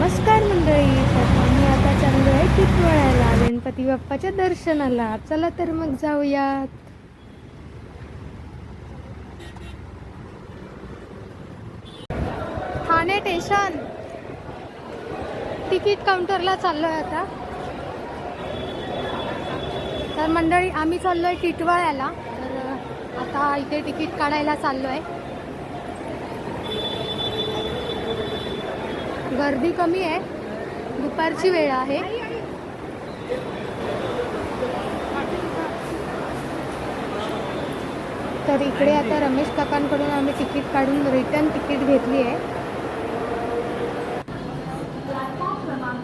नमस्कार मंडळी. तर आम्ही आता चाललो आहे टिटवाळ्याला गणपती बाप्पाच्या दर्शनाला. चला तर मग जाऊयात. ठाणे स्टेशन तिकीट काउंटरला चाललोय आता. तर मंडळी आम्ही चाललोय टिटवाळ्याला. तर आता इथे तिकीट काढायला चाललोय. गर्दी कमी आहे. दुपारची वेळ आहे. तर इकडे आता रमेश काकांकडून आम्ही तिकीट काढून रिटर्न तिकीट घेतली आहे.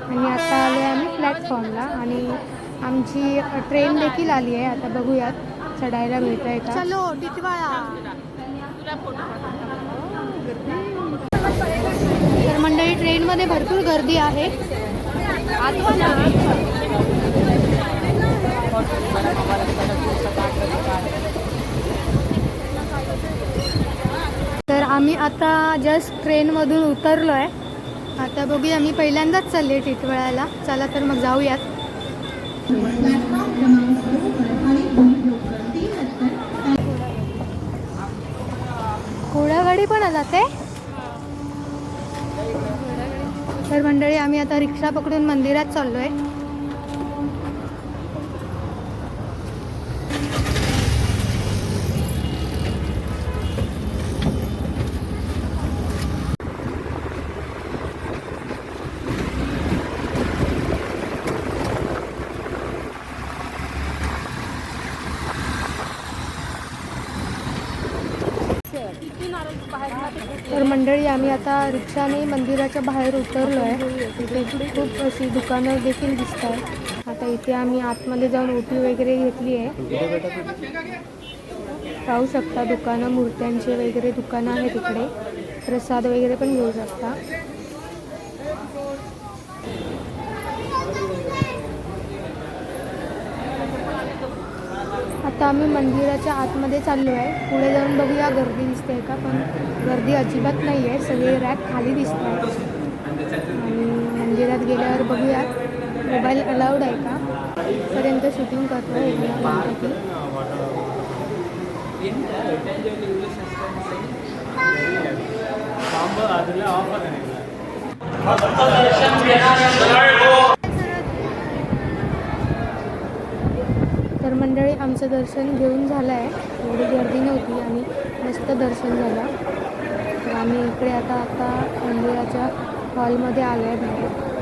आणि आता आलो आहे आम्ही प्लॅटफॉर्मला आणि आमची ट्रेन देखील आली आहे. आता बघूयात चढायला मिळत आहे का? चलो तर मंडळी मध्ये भरपूर गर्दी आहे. तर आम्ही आता जस्ट ट्रेनमधून उतरलो आहे आता बघूया आम्ही पहिल्यांदाच चालले टिटवळ्याला. चला तर मग जाऊयात. घोडागाडी पण जाते तर मंडळी आम्ही आता रिक्षा पकडून मंदिरात चाललो आहे तर मंडळी आम्ही आता रिक्षाने मंदिराच्या बाहेर उतरलो आहे. तिथे खूप अशी दुकानं देखील दिसत आहेत आता इथे आम्ही आतमध्ये जाऊन ओटी वगैरे घेतली आहे. पाहू शकता दुकानं मूर्त्यांचे वगैरे दुकानं आहेत इकडे. प्रसाद वगैरे पण घेऊ शकता. आता आम्ही मंदिराच्या आतमध्ये चाललो आहे. पुढे जाऊन बघूया गर्दी दिसते का पण गर्दी अजिबात नाही आहे सगळे रॅक खाली दिसत आहेत आणि मंदिरात गेल्यावर बघूया मोबाईल अलाउड आहे का? पर्यंत शूटिंग करतो आहे गणपती तर मंडळी आमचं दर्शन घेऊन झालं आहे. एवढी गर्दी नव्हती आणि मस्त दर्शन झालं. तर आम्ही इकडे आता आता मंदिराच्या हॉलमध्ये आलो आहे बाहेर.